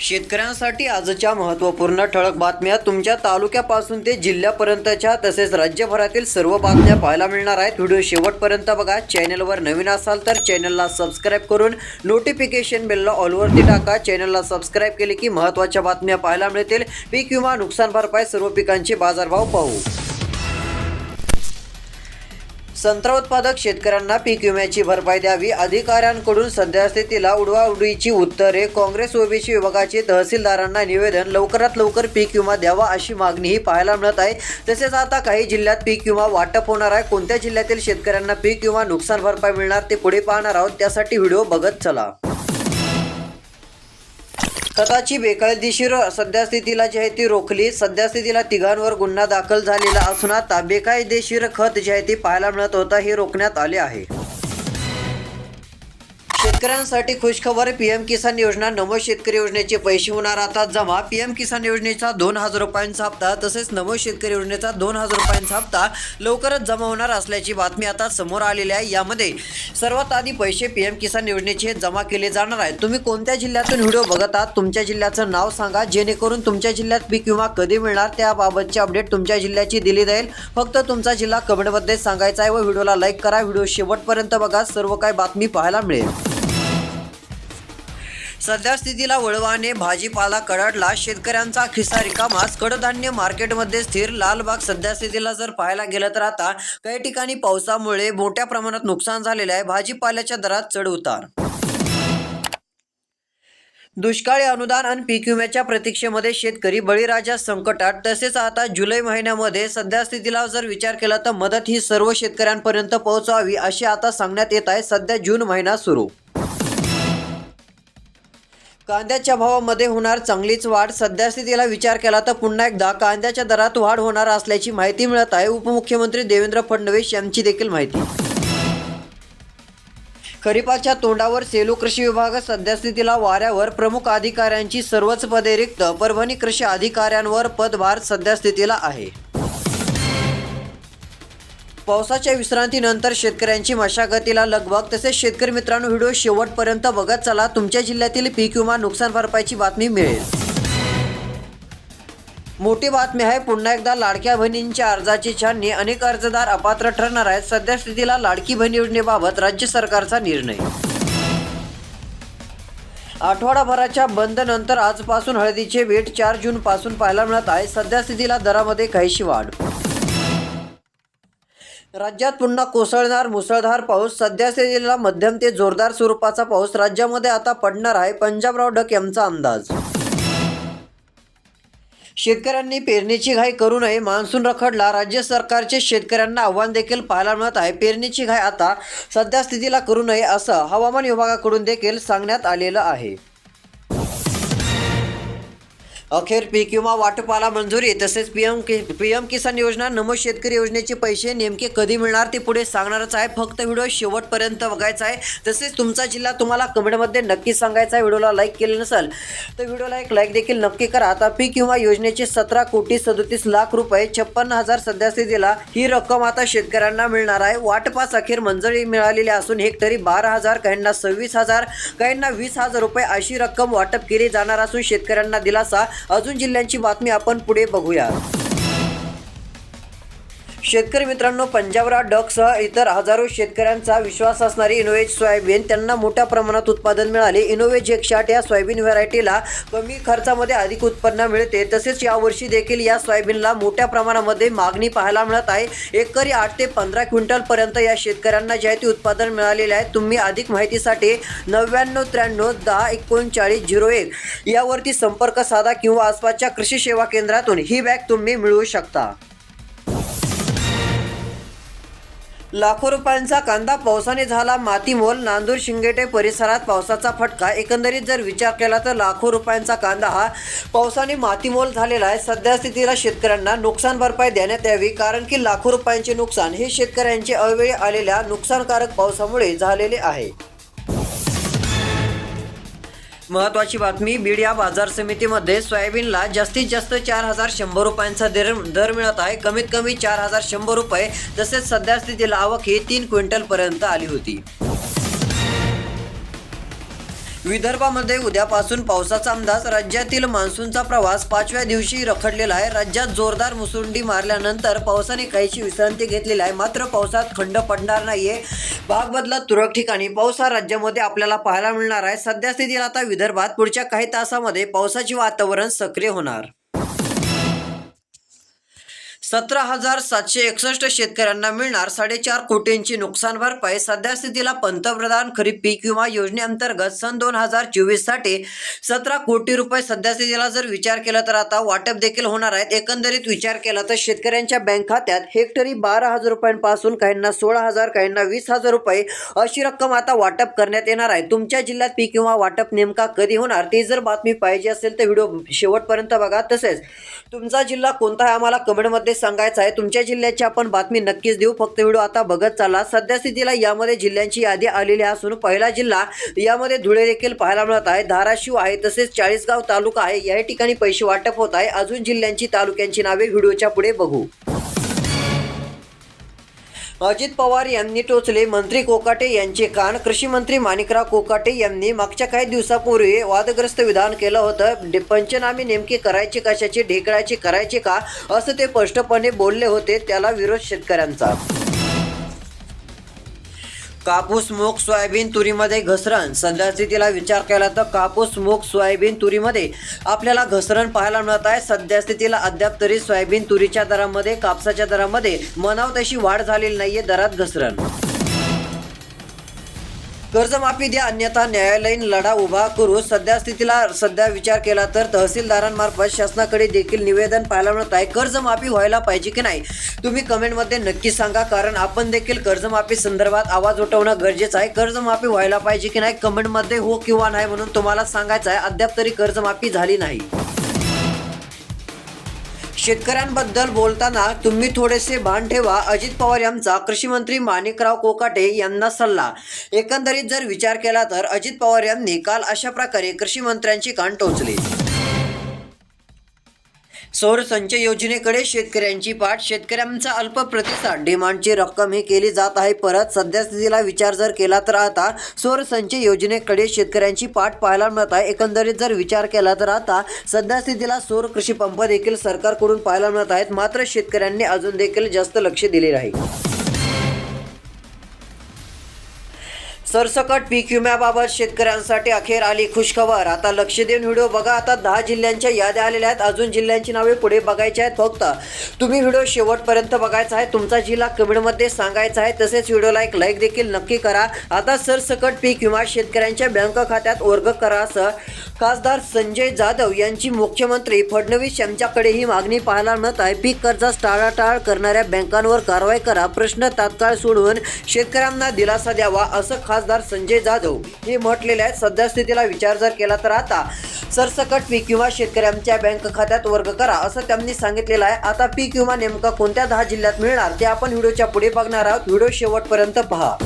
शेतकऱ्यांसाठी आजच्या महत्त्वपूर्ण ठळक बातम्या तुमच्या तालुक्यापासून ते जिल्ह्यापर्यंतच्या तसेच राज्यभरातील सर्व बातम्या पाहायला मिळणार आहेत. व्हिडिओ शेवटपर्यंत बघा. चॅनलवर नवीन असाल तर चॅनलला सबस्क्राईब करून नोटिफिकेशन बेलला ऑलवरती टाका. चॅनलला सबस्क्राईब केले की महत्त्वाच्या बातम्या पाहायला मिळतील. पीक विमा नुकसान भरपाई सर्व पिकांचे बाजारभाव पाहू. संत्रा उत्पादक शेतकऱ्यांना पीक विम्याची भरपाई द्यावी. अधिकाऱ्यांकडून सध्यास्थितीला उडवाउडवीची उत्तरे. काँग्रेस ओबीसी विभागाचे तहसीलदारांना निवेदन लवकरात लवकर पीक विमा द्यावा अशी मागणीही पाहायला मिळत आहे. तसेच आता काही जिल्ह्यात पीक विमा वाटप होणार आहे. कोणत्या जिल्ह्यातील शेतकऱ्यांना पीक विमा नुकसान भरपाई मिळणार ते पुढे पाहणार आहोत. त्यासाठी व्हिडिओ बघत चला. खताची बेकायदेशीर सद्यस्थितीला जी आहे ती रोखली. सद्यस्थितीला तिघांवर गुन्हा दाखल झालेला असून आता बेकायदेशीर खत जे आहे ते पाहायला मिळत होता हे रोखण्यात आले आहे. शेतकऱ्यांसाठी खुशखबर पीएम किसान योजना नमो शेतकरी योजनेचे पैसे होणार आता जमा. पीएम किसान योजनेचा दोन हजार रुपयांचा हप्ता तसेच नमो शेतकरी योजनेचा दोन हजार रुपयांचा हप्ता लवकरच जमा होणार असल्याची बातमी आता समोर आलेली आहे. यामध्ये सर्वात आधी पैसे पीएम किसान योजनेचे जमा केले जाणार आहेत. तुम्ही कोणत्या जिल्ह्यातून व्हिडिओ बघत आहात? तुमच्या जिल्ह्याचं नाव सांगा जेणेकरून तुमच्या जिल्ह्यात पीक विमा कधी मिळणार? त्याबाबतचे अपडेट तुमच्या जिल्ह्याची दिली जाईल. फक्त तुमचा जिल्हा कमेंटमध्ये सांगायचा आहे व व्हिडिओला लाईक करा. व्हिडिओ शेवटपर्यंत बघा. सर्व काही बातमी पाहायला मिळेल. सध्या स्थितीला वळवाने भाजीपाला कडाडला शेतकऱ्यांचा खिसा रिकामाच. कडधान्य मार्केटमध्ये स्थिर. लालबाग सध्यास्थितीला जर पाहायला गेलं तर आता काही ठिकाणी पावसामुळे मोठ्या प्रमाणात नुकसान झालेले आहे. भाजीपाल्याच्या दरात चढ उतार. दुष्काळी अनुदान आणि पीक विम्याच्या प्रतीक्षेमध्ये शेतकरी बळीराजा संकटात. तसेच आता जुलै महिन्यामध्ये सध्या स्थितीला जर विचार केला तर मदत ही सर्व शेतकऱ्यांपर्यंत पोहोचावी अशी आता सांगण्यात येत आहे. सध्या जून महिना सुरू. कांद्याच्या भावामध्ये होणार चांगलीच वाढ. सध्यास्थितीला विचार केला तर पुन्हा एकदा कांद्याच्या दरात वाढ होणार असल्याची माहिती मिळत आहे. उपमुख्यमंत्री देवेंद्र फडणवीस यांची देखील माहिती. खरीपाच्या तोंडावर सेलू कृषी विभाग सध्यास्थितीला वाऱ्यावर. प्रमुख अधिकाऱ्यांची सर्वच पदे रिक्त. परभणी कृषी अधिकाऱ्यांवर पदभार सध्यास्थितीला आहे. पावसाच्या विश्रांतीनंतर शेतकऱ्यांची मशागतीला लगबग. तसेच शेतकरी मित्रांनो व्हिडिओ शेवटपर्यंत बघत चला. तुमच्या जिल्ह्यातील पीक विमा नुकसान भरपाईची बातमी मिळेल. मोठी बातमी आहे पुन्हा एकदा लाडक्या बहिणींच्या अर्जाची छाननी. अनेक अर्जदार अपात्र ठरणार आहेत. सध्या स्थितीला लाडकी बहीण योजनेबाबत राज्य सरकारचा निर्णय. आठवडाभराच्या बंद नंतर आजपासून हळदीचे वेट चार जून पासून पाहायला मिळत आहे. सध्या स्थितीला दरामध्ये काहीशी वाढ. राज्यात पुन्हा कोसळणार मुसळधार पाऊस. सध्या स्थितीला मध्यम ते जोरदार स्वरूपाचा पाऊस राज्यामध्ये आता पडणार आहे. पंजाबराव ढक यांचा अंदाज. शेतकऱ्यांनी पेरणीची घाई करू नये. मान्सून रखडला. राज्य सरकारचे शेतकऱ्यांना आव्हान देखील पाहायला मिळत आहे. पेरणीची घाई आता सध्या स्थितीला करू नये असं हवामान विभागाकडून देखील सांगण्यात आलेलं आहे. अखेर पीक विमा वाटपाला मंजुरी तसेच पी एम कि पीएम किसान योजना नमो शेतकरी योजनेचे पैसे नेमके कधी मिळणार ते पुढे सांगणारच आहे. फक्त व्हिडिओ शेवटपर्यंत बघायचा आहे. तसेच तुमचा जिल्हा तुम्हाला कमेंटमध्ये नक्की सांगायचा आहे. व्हिडिओला लाईक केले नसेल तर व्हिडिओला एक लाईक देखील नक्की करा. आता पीक विमा योजनेचे सतरा कोटी सदोतीस लाख रुपये छप्पन्न हजार सध्यास्थितीला ही रक्कम आता शेतकऱ्यांना मिळणार आहे. वाटपास अखेर मंजुरी मिळालेली असून हेक्टरी बारा हजार काहींना सव्वीस हजार काहींना वीस हजार रुपये अशी रक्कम वाटप केली जाणार असून शेतकऱ्यांना दिलासा अजून जिल्ह्यांची बातमी आपण पुढे बघूया शेतकरी मित्रांनो पंजाबराव डकसह इतर हजारो शेतकऱ्यांचा विश्वास असणारी इनोवेज सोयाबीन त्यांना मोठ्या प्रमाणात उत्पादन मिळाले. इनोवेज एकशाट या सोयाबीन व्हरायटीला कमी खर्चामध्ये अधिक उत्पन्न मिळते. तसेच यावर्षी देखील या सोयाबीनला मोठ्या प्रमाणामध्ये मागणी पाहायला मिळत आहे. एकरी आठ ते पंधरा क्विंटलपर्यंत या शेतकऱ्यांना जे आहे ते उत्पादन मिळालेले आहे तुम्ही अधिक माहितीसाठी नव्याण्णव त्र्याण्णव दहा एकोणचाळीस झिरो एक यावरती संपर्क साधा किंवा आसपासच्या कृषी सेवा केंद्रातून ही बॅग तुम्ही मिळवू शकता. लाखो रुपयांचा कांदा पावसाने झाला मातीमोल नांदूर शिंगेटे परिसरात पावसाचा फटका. एकंदरीत जर विचार केला तर लाखो रुपयांचा कांदा हा पावसाने मातीमोल झालेला आहे. सध्या स्थितीला शेतकऱ्यांना नुकसान भरपाई देण्यात यावी कारण की लाखो रुपयांचे नुकसान हे शेतकऱ्यांचे अवेळी आलेल्या नुकसानकारक पावसामुळे झालेले आहे. महत्वाची बातमी बीड या बाजार समितीमध्ये सोयाबीनला जास्तीत जास्त चार हजार शंभर रुपयांचा दर दर मिळत आहे. कमीत कमी चार हजार शंभर रुपये तसेच सध्या स्थितीला आवक ही तीन क्विंटल पर्यंत आली होती. विदर्भामध्ये उद्यापासून पावसाचा अंदाज राज्यातील मान्सूनचा प्रवास पाचव्या दिवशी रखडलेला आहे. राज्यात जोरदार मुसुंडी मारल्यानंतर पावसाने काहीशी विश्रांती घेतलेली आहे. मात्र पावसात खंड पडणार नाहीये. भाग बदलत तुरळक ठिकाणी पाऊस हा राज्यामध्ये आपल्याला पाहायला मिळणार आहे. सध्या स्थितीला आता विदर्भात पुढच्या काही तासामध्ये पावसाचे वातावरण सक्रिय होणार. सतरा हजार सातशे एकसष्ट शेतकऱ्यांना मिळणार साडेचार कोटींची नुकसान भरपाई सध्या स्थितीला पंतप्रधान खरीप पीक विमा योजनेअंतर्गत सन दोन हजार चोवीससाठी सतरा कोटी रुपये सध्या स्थितीला जर विचार केला तर आता वाटप देखील होणार आहेत. एकंदरीत विचार केला तर शेतकऱ्यांच्या बँक खात्यात हेक्टरी बारा हजार रुपयांपासून काहींना सोळा हजार काहींना वीस हजार रुपये अशी रक्कम आता वाटप करण्यात येणार आहे. तुमच्या जिल्ह्यात पीक विमा वाटप नेमका कधी होणार ती जर बातमी पाहिजे असेल तर व्हिडिओ शेवटपर्यंत बघा. तसेच तुमचा जिल्हा कोणता आहे आम्हाला कमेंटमध्ये सांगायचं आहे तुमच्या जिल्ह्याची आपण बातमी नक्कीच देऊ. फक्त व्हिडिओ आता बघत चालला. सध्या स्थितीला यामध्ये जिल्ह्यांची यादी आलेली असून पहिला जिल्हा यामध्ये धुळे देखील पाहायला मिळत आहे. धाराशिव आहे तसेच चाळीसगाव तालुका आहे. या ठिकाणी पैसे वाटप होत आहे. अजून जिल्ह्यांची तालुक्यांची नावे व्हिडिओच्या पुढे बघू. अजित पवार यांनी टोचले. मंत्री कोकाटे यांचे कान. कृषी मंत्री माणिकराव कोकाटे यांनी मागच्या काही दिवसापूर्वी वादग्रस्त विधान केलं होतं. पंचनामे नेमके करायचे कशाचे? ढेकळायचे करायचे का? असं ते स्पष्टपणे बोलले होते. त्याला विरोध शेतकऱ्यांचा. कापूस मूग सोयाबीन तुरीमध्ये घसरण. सध्या स्थितीला विचार केला तर कापूस मूग सोयाबीन तुरीमध्ये आपल्याला घसरण पाहायला मिळत आहे. सध्या स्थितीला अद्याप तरी सोयाबीन तुरीच्या दरामध्ये कापसाच्या दरामध्ये मनाव तशी वाढ झालेली नाहीये दरात घसरण. कर्जमाफी द्या अन्यथा न्यायालयीन लढा उभा करू. सध्या स्थितीला सध्या विचार केला तर तहसीलदारांमार्फत शासनाकडे देखील निवेदन पाहायला मिळत आहे. कर्जमाफी व्हायला पाहिजे की नाही? तुम्ही कमेंटमध्ये नक्की सांगा कारण आपण देखील कर्जमाफी संदर्भात आवाज उठवणं गरजेचं आहे. कर्जमाफी व्हायला पाहिजे की नाही? कमेंटमध्ये हो किंवा नाही म्हणून तुम्हाला सांगायचं आहे. अद्याप तरी कर्जमाफी झाली नाही. शेतकऱ्यांबद्दल बोलताना तुम्ही थोडेसे भान ठेवा. अजित पवार यांचा कृषी मंत्री माणिकराव कोकाटे यांना सल्ला. एकंदरीत जर विचार केला तर अजित पवार यांनी काल अशा प्रकारे कृषी मंत्र्यांची कान टोचली. सौर संचय योजनेकडे शेतकऱ्यांची पाठ. शेतकऱ्यांचा अल्प प्रतिसाद. डिमांडची रक्कम ही केली जात आहे. परत सध्या स्थितीला विचार जर केला तर आता सौर संचय योजनेकडे शेतकऱ्यांची पाठ पाहायला मिळत आहे. एकंदरीत जर विचार केला तर आता सध्या स्थितीला सौर कृषी पंप देखील सरकारकडून पाहायला मिळत आहेत. मात्र शेतकऱ्यांनी अजून देखील जास्त लक्ष दिले नाही. सरसकट पीक विम्याबाबत शेतकऱ्यांसाठी अखेर आली खुशखबर. आता लक्ष देऊन व्हिडिओ बघा. आता दहा जिल्ह्यांच्या याद्या आलेल्या आहेत. अजून जिल्ह्यांची नावे पुढे बघायची आहेत फक्त. तुम्ही व्हिडिओ शेवटपर्यंत बघायचा आहे. तुमचा जिल्हा कमेंटमध्ये सांगायचा आहे. तसेच व्हिडिओला एक लाईक देखील नक्की करा. आता सरसकट पीक विमा शेतकऱ्यांच्या बँक खात्यात वर्ग करा असं खासदार संजय जाधव यांची मुख्यमंत्री फडणवीस यांच्याकडे ही मागणी पाहायला मिळत आहे. पीक कर्जास टाळाटाळ करणाऱ्या बँकांवर कारवाई करा. प्रश्न तात्काळ सोडवून शेतकऱ्यांना दिलासा द्यावा असं खासदार संजय जाधव हे म्हटलेले आहेत. सध्या स्थितीला विचार जर केला तर आता सरसकट पीक विमा शेतकऱ्यांच्या बँक खात्यात वर्ग करा असं त्यांनी सांगितलेलं आहे. आता पीक विमा नेमका कोणत्या दहा जिल्ह्यात मिळणार ते आपण व्हिडिओच्या पुढे बघणार आहोत. व्हिडिओ शेवटपर्यंत पहा.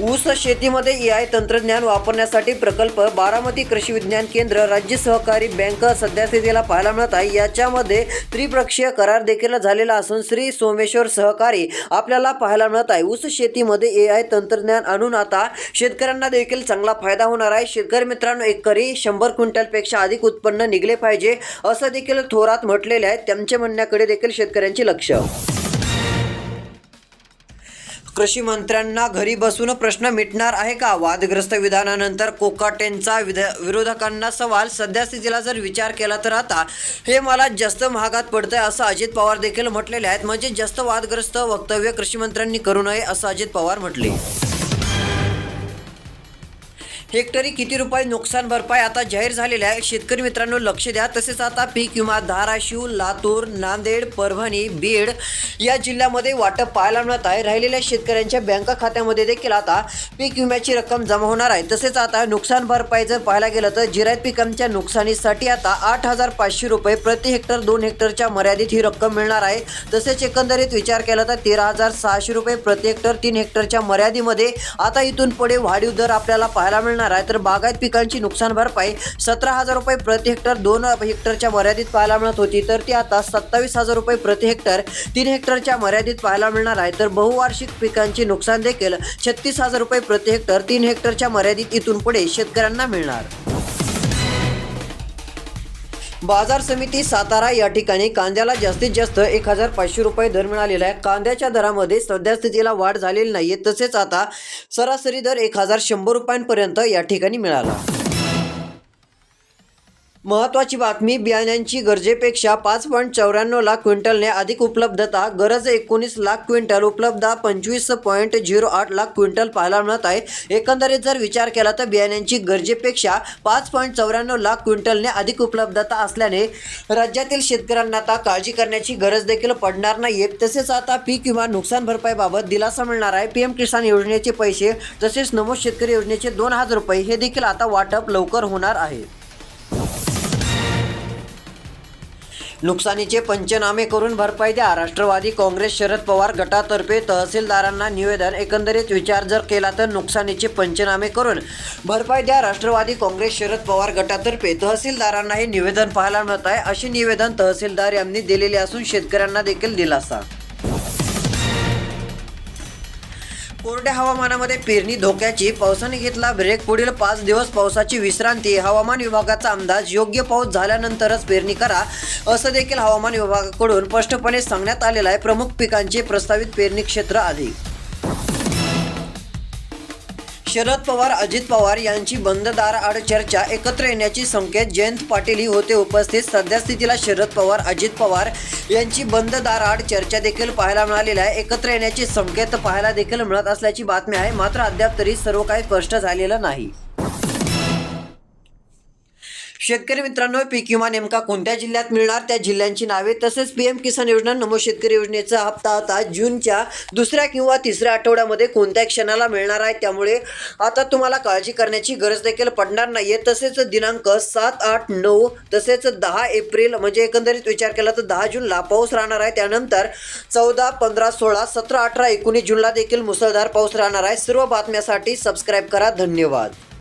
ऊस शेतीमध्ये ए आय तंत्रज्ञान वापरण्यासाठी प्रकल्प बारामती कृषी विज्ञान केंद्र राज्य सहकारी बँक सध्यास्थितीला पाहायला मिळत आहे. याच्यामध्ये त्रिपक्षीय करार देखील झालेला असून श्री सोमेश्वर सहकारी आपल्याला पाहायला मिळत आहे. ऊस शेतीमध्ये ए आय तंत्रज्ञान आणून आता शेतकऱ्यांना देखील चांगला फायदा होणार आहे. शेतकरी मित्रांनो एकरी शंभर क्विंटलपेक्षा अधिक उत्पन्न निघले पाहिजे असं देखील थोरात म्हटलेले आहे. त्यांच्या म्हणण्याकडे देखील शेतकऱ्यांचे लक्ष. कृषी मंत्र्यांना घरी बसून प्रश्न मिटणार आहे का? वादग्रस्त विधानानंतर कोकाटेंचा विध विरोधकांना सवाल. सध्या स्थितीला जर विचार केला तर आता हे मला जास्त महागात पडतंय असं अजित पवार देखील म्हटलेले आहेत. म्हणजे जास्त वादग्रस्त वक्तव्य कृषी मंत्र्यांनी करू नये असं अजित पवार म्हटले. हेक्टरी किती रुपये नुकसान भरपाई आता जाहीर झालेल्या आहे? शेतकरी मित्रांनो लक्ष द्या. तसेच आता पीक विमा धाराशिव लातूर नांदेड परभणी बीड या जिल्ह्यामध्ये वाटप पाहायला मिळत आहे. राहिलेल्या शेतकऱ्यांच्या बँक खात्यामध्ये देखील आता पीक विम्याची रक्कम जमा होणार आहे. तसेच आता नुकसान भरपाई जर पाहायला गेलं तर जिरायत पिकांच्या नुकसानीसाठी आता आठ हजार पाचशे रुपये प्रति हेक्टर दोन हेक्टरच्या मर्यादित ही रक्कम मिळणार आहे. तसेच एकंदरीत विचार केला तर तेरा हजार सहाशे रुपये प्रति हेक्टर तीन हेक्टरच्या मर्यादेमध्ये आता इथून पुढे वाढीव दर आपल्याला पाहायला मिळणार असणार आहे. तर बागायत पिकांची नुकसान भरपाई सतरा हजार रुपये प्रति हेक्टर दोन हेक्टरच्या मर्यादित पाहायला मिळत होती. तर ती आता सत्तावीस हजार रुपये प्रति हेक्टर तीन हेक्टरच्या मर्यादित पाहायला मिळणार आहे. तर बहुवार्षिक पिकांची नुकसान देखील छत्तीस हजार रुपये प्रति हेक्टर तीन हेक्टरच्या मर्यादित इथून पुढे शेतकऱ्यांना मिळणार. बाजार समिती सातारा या ठिकाणी कांद्याला जास्तीत जास्त एक हजार पाचशे रुपये दर मिळालेला आहे. कांद्याच्या दरामध्ये सध्यास्थितीला वाढ झालेली नाहीये तसेच आता सरासरी दर एक हजार शंभर रुपयांपर्यंत या ठिकाणी मिळाला. महत्वाची बातमी बियाण्यांची गरजेपेक्षा पाच पॉईंट चौऱ्याण्णव लाख क्विंटलने अधिक उपलब्धता गरज एकोणीस लाख क्विंटल उपलब्धता पंचवीस पॉईंट झिरो आठ लाख क्विंटल पाहायला मिळत आहे. एकंदरीत जर विचार केला तर बियाण्यांची गरजेपेक्षा पाच पॉईंट चौऱ्याण्णव लाख क्विंटलने अधिक उपलब्धता असल्याने राज्यातील शेतकऱ्यांना आता काळजी करण्याची गरज देखील पडणार नाही तसेच आता पीक विमा नुकसान भरपाईबाबत दिलासा मिळणार आहे. पीएम किसान योजनेचे पैसे तसेच नमो शेतकरी योजनेचे दोन हजार रुपये हे देखील आता वाटप लवकर होणार आहे. नुकसानीचे पंचनामे करून भरपाई द्या. राष्ट्रवादी काँग्रेस शरद पवार गटातर्फे तहसीलदारांना निवेदन. एकंदरीत विचार जर केला तर नुकसानीचे पंचनामे करून भरपाई द्या. राष्ट्रवादी काँग्रेस शरद पवार गटातर्फे तहसीलदारांना हे निवेदन पाहायला मिळत आहे. असे निवेदन तहसीलदार यांनी दिलेले असून शेतकऱ्यांना देखील दिलासा. कोरड्या हवामानामध्ये पेरणी धोक्याची पावसाने घेतला ब्रेक पुढील पाच दिवस पावसाची विश्रांती. हवामान विभागाचा अंदाज योग्य पाऊस झाल्यानंतरच पेरणी करा असं देखील हवामान विभागाकडून स्पष्टपणे सांगण्यात आलेलं आहे. प्रमुख पिकांचे प्रस्तावित पेरणी क्षेत्र आधी. शरद पवार अजित पवार यांची बंददार आड चर्चा एकत्र येण्याची संकेत जयंत पाटील ही होते उपस्थित. सध्या स्थितीला शरद पवार अजित पवार यांची बंददार आड चर्चा देखील पाहायला मिळालेली आहे. एकत्र येण्याचे संकेत पाहायला देखील मिळत असल्याची बातमी आहे. मात्र अद्याप तरी सर्व काही स्पष्ट झालेलं नाही. शेतकरी मित्रांनो पीक विमा नेमका कोणत्या जिल्ह्यात मिळणार? त्या जिल्ह्यांची नावे तसेच पीएम किसान योजना नमो शेतकरी योजनेचा हप्ता आता जूनच्या दुसऱ्या किंवा तिसऱ्या आठवड्यामध्ये कोणत्या क्षणाला मिळणार आहे? त्यामुळे आता तुम्हाला काळजी करण्याची गरज देखील पडणार नाहीये. तसेच दिनांक सात आठ नऊ तसेच दहा एप्रिल म्हणजे एकंदरीत विचार केला तर दहा जूनला पाऊस राहणार आहे. त्यानंतर चौदा पंधरा सोळा सतरा अठरा एकोणीस जूनला देखील मुसळधार पाऊस राहणार आहे. सर्व बातम्यासाठी सबस्क्राईब करा. धन्यवाद.